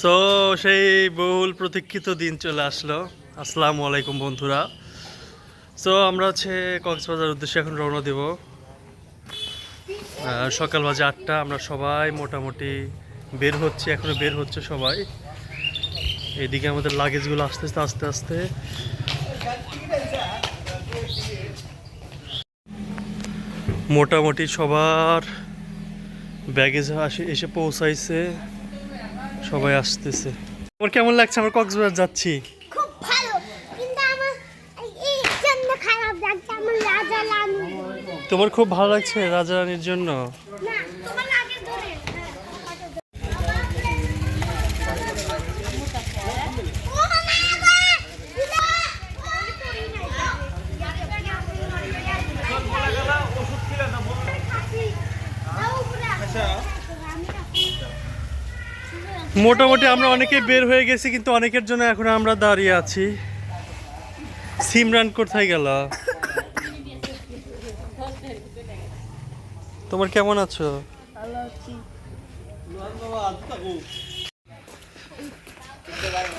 So সেই বহুল প্রতীক্ষিত দিন চলে আসলো। আসসালামু আলাইকুম, বন্ধুরা। সো আমরা হচ্ছে কক্সবাজার উদ্দেশ্যে এখন রওনা দেব। সকাল বাজে আটটা, আমরা সবাই মোটামুটি বের হচ্ছে, এখনও বের হচ্ছে সবাই। এদিকে আমাদের লাগেজগুলো আস্তে আস্তে আস্তে। আস্তে মোটামুটি সবার ব্যাগেজ এসে পৌঁছাইছে। সবাই আসতেছে। আমার কেমন লাগছে? আমরা কক্সবাজার যাচ্ছি। খুব ভালো। কিন্তু আমার এই জন্য খারাপ লাগছে। আমার রাজা লানু তোমার খুব ভালো লাগছে রাজা রানীর জন্য মোটামুটি আমরা অনেকে বের হয়ে গেছি কিন্তু অনেকের জন্য এখন আমরা দাঁড়িয়ে আছি। সিমরান কোথায় গেল? তোমার কেমন আছো?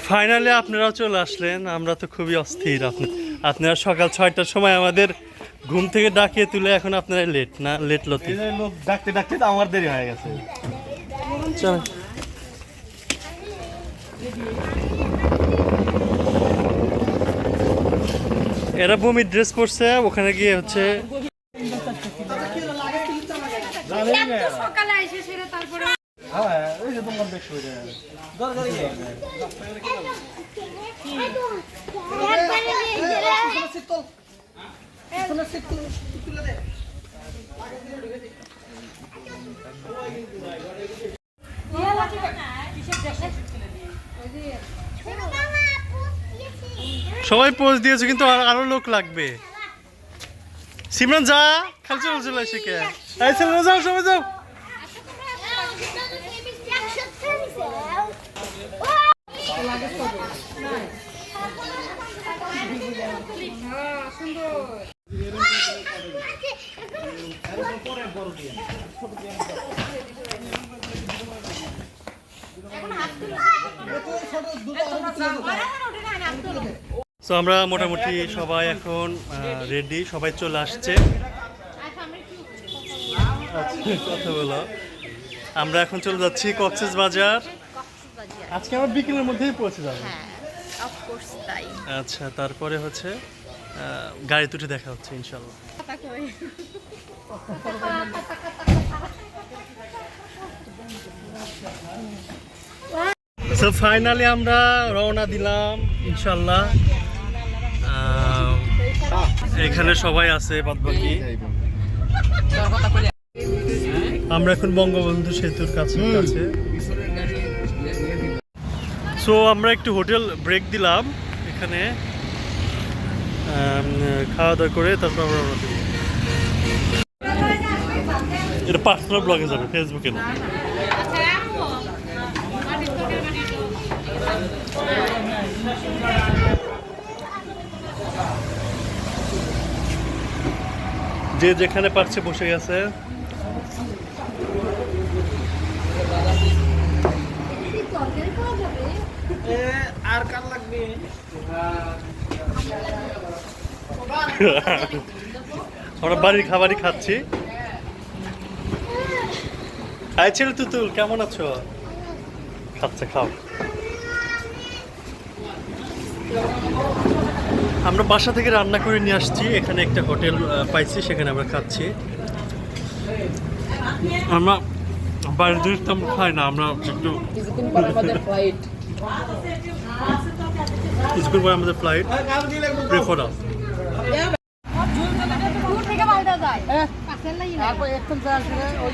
ফাইনালি আপনারাও চলে আসলেন আমরা তো খুবই অস্থির। আপনি আপনারা সকাল ছয়টার সময় আমাদের ঘুম থেকে ডাকিয়ে তুলে এখন আপনারা লেট না? লেট লতি লোক ডাকতে ডাকতে তো আমার দেরি হয়ে গেছে। চলেন এরা বমি ড্রেস পরছে ওখানে গিয়ে হচ্ছে সকালে সবাই পোজ দিয়েছে, কিন্তু আর- লোক লাগবে। সিমরান যা, খালি চলে চলে এসে কে? এই ছেলেরা যাও, সবাই যাও। তো আমরা মোটামুটি সবাই এখন রেডি সবাই চলে আসছে। কথা বলো। আমরা এখন চলে যাচ্ছি কক্সেস বাজার। আজকে আমার বিকেলের মধ্যেই পৌঁছে যাব। হ্যাঁ আচ্ছা তারপরে হচ্ছে গাড়িতে উঠে দেখা হচ্ছে ইনশাল্লাহ। সো ফাইনালি আমরা রওনা দিলাম ইনশাল্লাহ। এখানে সবাই আছে বাদবাকি। আমরা এখন বঙ্গবন্ধু সেতুর কাছে কাছে। সো আমরা একটু হোটেল ব্রেক দিলাম এখানে। খাওয়া দাওয়া করে তারপর আমরা। এটা পার্সোনাল ব্লগে যাবে ফেসবুকে না? যে যেখানে পারছে বসে গেছে। আর কার লাগবে। আমরা বাড়ির খাবারই খাচ্ছি। আয় ছেলে তুতুল কেমন আছো? খাচ্ছে খাও। আমরা বাসা থেকে রান্না করে নিয়ে আসছি। এখানে একটা হোটেল পাইছি সেখানে আমরা খাচ্ছি। আমরা বাইরের জিনিস তো আমরা খাই না আমরা একটু কিছুক্ষণ পর আমাদের ফ্লাইট পরে আমাদের ফ্লাইট প্রেফার দূর তারপর যা আসলে ওই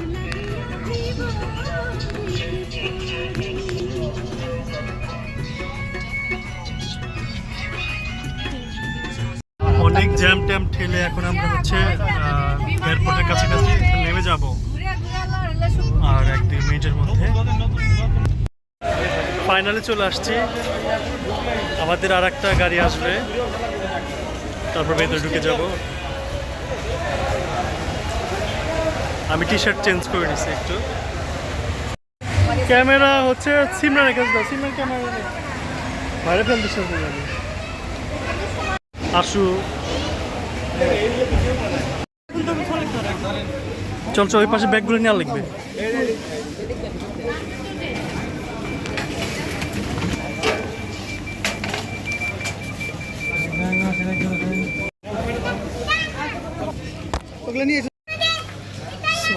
জ্যাম ট্যাম ঠেলে এখন আমরা হচ্ছে এয়ারপোর্টের কাছাকাছি নেমে যাব। আর এক দুই মিনিটের মধ্যে ফাইনালে চলে আসছি। আমাদের আর একটা গাড়ি আসবে। তারপর ভেতরে ঢুকে যাব। আমি টি শার্ট চেঞ্জ করে নিছি একটু। ক্যামেরা হচ্ছে সিমরানের কাছে দাও ক্যামেরা বাইরে ফেলতে আসু। চল চল ওই পাশে ব্যাগগুলো নেওয়া লাগবে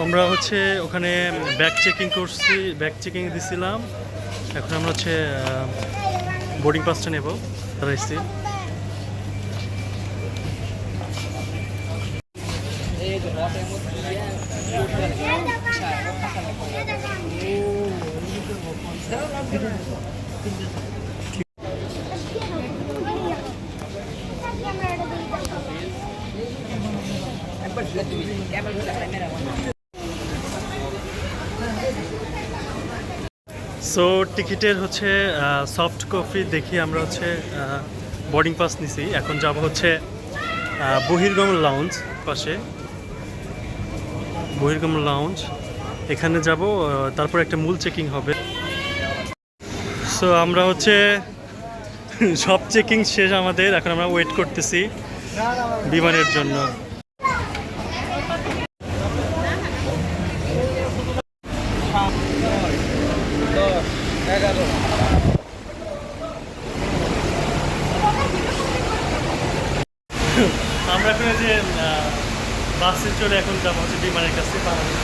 আমরা হচ্ছে ওখানে ব্যাগ চেকিং করছি ব্যাগ চেকিং দিছিলাম। এখন আমরা হচ্ছে বোর্ডিং পাসটা নেব তারা এসছি। সো টিকিটের হচ্ছে সফট কপি দেখি আমরা হচ্ছে বোর্ডিং পাস নিছি। এখন যাব হচ্ছে বহির্গম লাউঞ্জ পাশে। বহির্গম লাউঞ্জ এখানে যাব তারপর একটা মূল চেকিং হবে। সো আমরা হচ্ছে সব চেকিং শেষ আমাদের, এখন আমরা ওয়েট করতেছি বিমানের জন্য। আমরা এখন যে বাসে চলে এখন যাব হচ্ছে বিমানের কাছে বাংলাদেশ।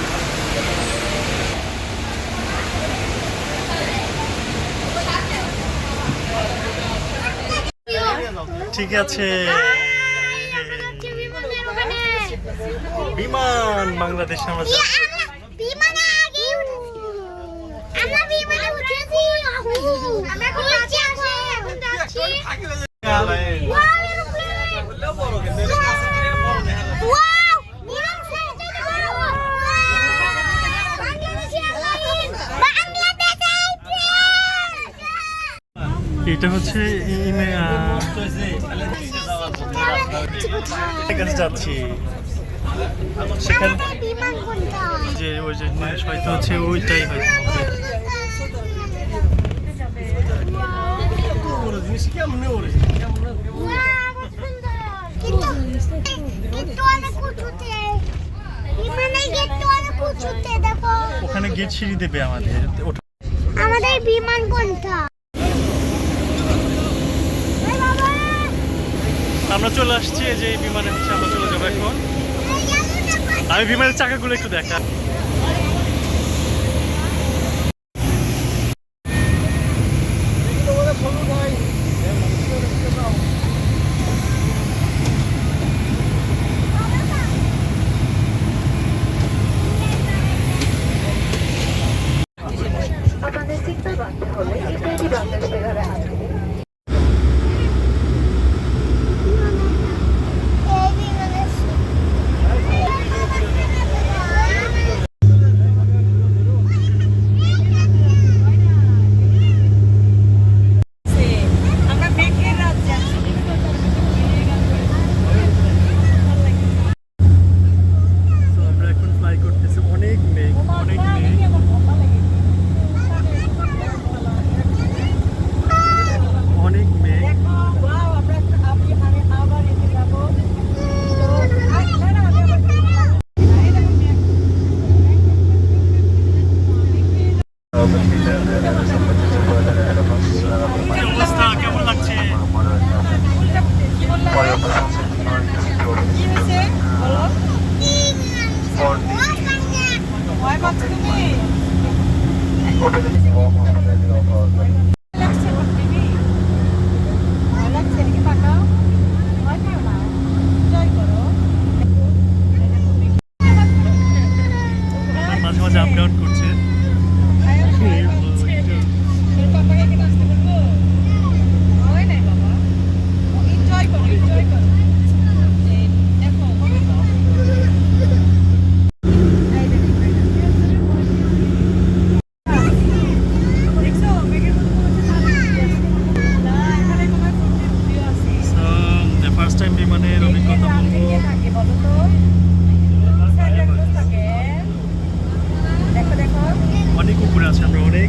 ঠিক আছে। বিমান বাংলাদেশ আমরা আমরা বিমানে আগে উঠেছি। আমরা বিমানে উঠেছি আমরা এখন যাচ্ছি আসে এখন যাচ্ছি Wow, aeroplane! Wow! বিমান সাইডে দেখো। Wow! Bangladeshi airline! Bangladesh airline! এটা হচ্ছে কাছে যাচ্ছি। যে ওই যে হয়তো হচ্ছে ওইটাই হয়তো ওখানে গেট সিঁড়ি দেবে আমাদের। আমাদের বিমান কোনটা এই বাবা আমরা চলে আসছি যে বিমানে হচ্ছে আমরা চলে যাব এখন? আমি বিমানের চাকাগুলো একটু দেখা বিমানের অভিজ্ঞতা বলব। অনেক উপরে আছে আমরা অনেক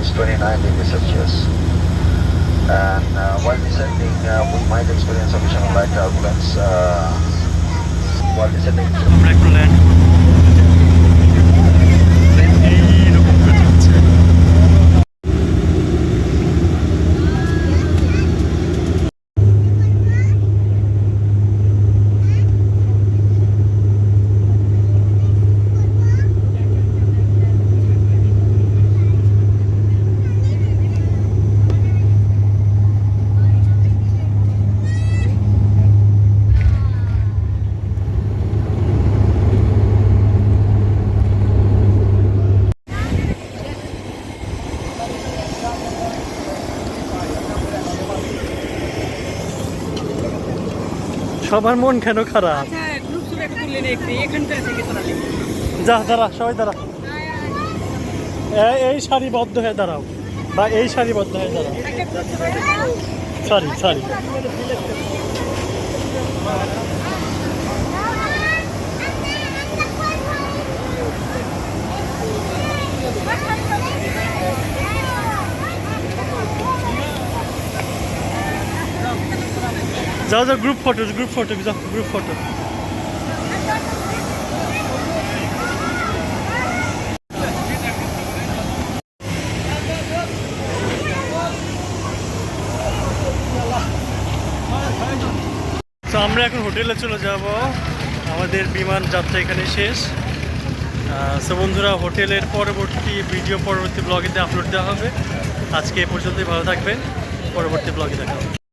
is 29 degrees Celsius. And uh, while descending, uh, we might experience additional light turbulence uh, while descending. Break to land. সবার মন কেন খারাপ? যা দাঁড়া সবাই দাঁড়া। এই সারিবদ্ধ হয়ে দাঁড়াও। বা এই সারিবদ্ধ হয়ে দাঁড়াও। সরি সরি যাও যাও গ্রুপ ফটো গ্রুপ ফটো যাও গ্রুপ ফটো তো আমরা এখন হোটেলে চলে যাব। আমাদের বিমান যাত্রা এখানে শেষ। সো বন্ধুরা, হোটেলের পরবর্তী ভিডিও, পরবর্তী ব্লগেতে আপলোড দেওয়া হবে। আজকে এ পর্যন্তই, ভালো থাকবেন। পরবর্তী ব্লগে দেখা হবে।